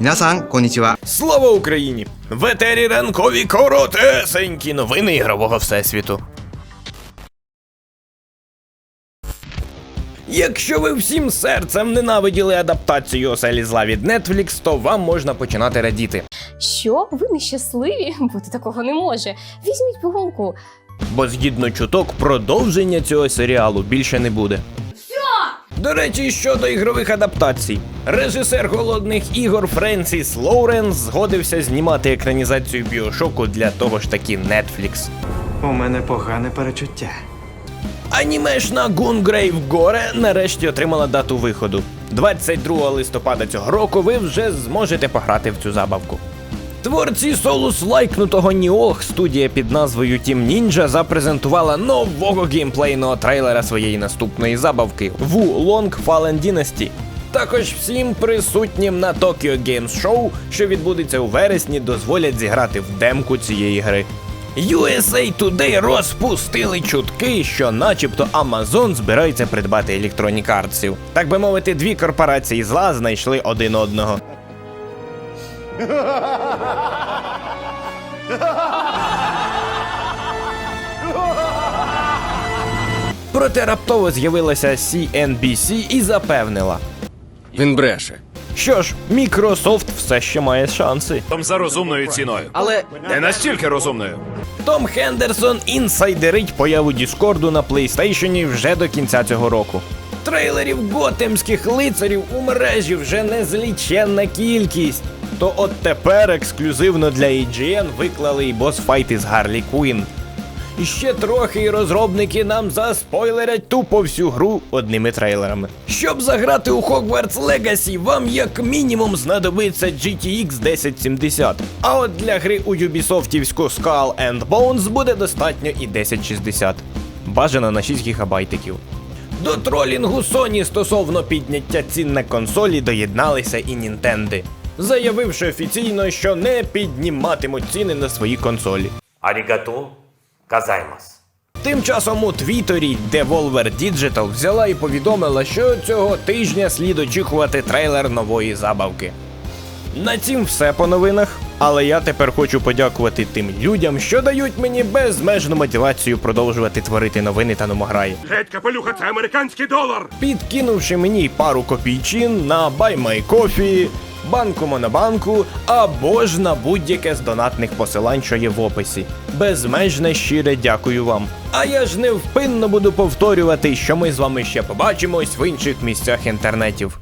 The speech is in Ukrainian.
皆さん、こんにちは。 Слава Україні! В етері ранкові коротесенькі новини ігрового всесвіту. Якщо ви всім серцем ненавиділи адаптацію оселі зла від Netflix, то вам можна починати радіти. Що? Ви нещасливі? Бути такого не може. Візьміть пігулку. Бо згідно чуток, продовження цього серіалу більше не буде. До речі, щодо ігрових адаптацій, режисер голодних ігор Френсіс Лоуренс згодився знімати екранізацію біошоку для того ж таки Netflix. У мене погане перечуття. Анімешна Гунгрейв Горе нарешті отримала дату виходу. 22 листопада цього року ви вже зможете пограти в цю забавку. Творці солус лайкнутого Ніох студія під назвою Team Ninja запрезентувала нового геймплейного трейлера своєї наступної забавки Wu Long Fallen Dynasty. Також всім присутнім на Tokyo Games Show, що відбудеться у вересні, дозволять зіграти в демку цієї гри. USA Today розпустили чутки, що начебто Amazon збирається придбати Arts. Так би мовити, дві корпорації зла знайшли один одного. Проте раптово з'явилася CNBC і запевнила, Він бреше. що ж, Microsoft все ще має шанси. Том за розумною ціною. Але Не настільки розумною. Том Хендерсон інсайдерить появу Діскорду на PlayStation вже до кінця цього року. Трейлерів готемських лицарів у мережі вже незліченна кількість. То от тепер ексклюзивно для IGN виклали і босфайти з Гарлі Куін. І ще трохи і розробники нам заспойлерять тупо всю гру одними трейлерами. Щоб заграти у Hogwarts Legacy, вам як мінімум знадобиться GTX 1070. А от для гри у Юбісофтівську Skull and Bones буде достатньо і 1060. Бажано на 6 гігабайтиків. До тролінгу Sony стосовно підняття цін на консолі доєдналися і Нінтенди, заявивши офіційно, що не підніматимуть ціни на свої консолі. Арігато казаймас. Тим часом у Твіттері Devolver Digital взяла і повідомила, що цього тижня слід очікувати трейлер нової забавки. На цім все по новинах, але я тепер хочу подякувати тим людям, що дають мені безмежну мотивацію продовжувати творити новини та номограї, Геть капелюха, це американський долар. підкинувши мені пару копійчин на Buy My Coffee, банку Монобанку або ж на будь-яке з донатних посилань, що є в описі. Безмежне щире дякую вам. А я ж невпинно буду повторювати, що ми з вами ще побачимось в інших місцях інтернетів.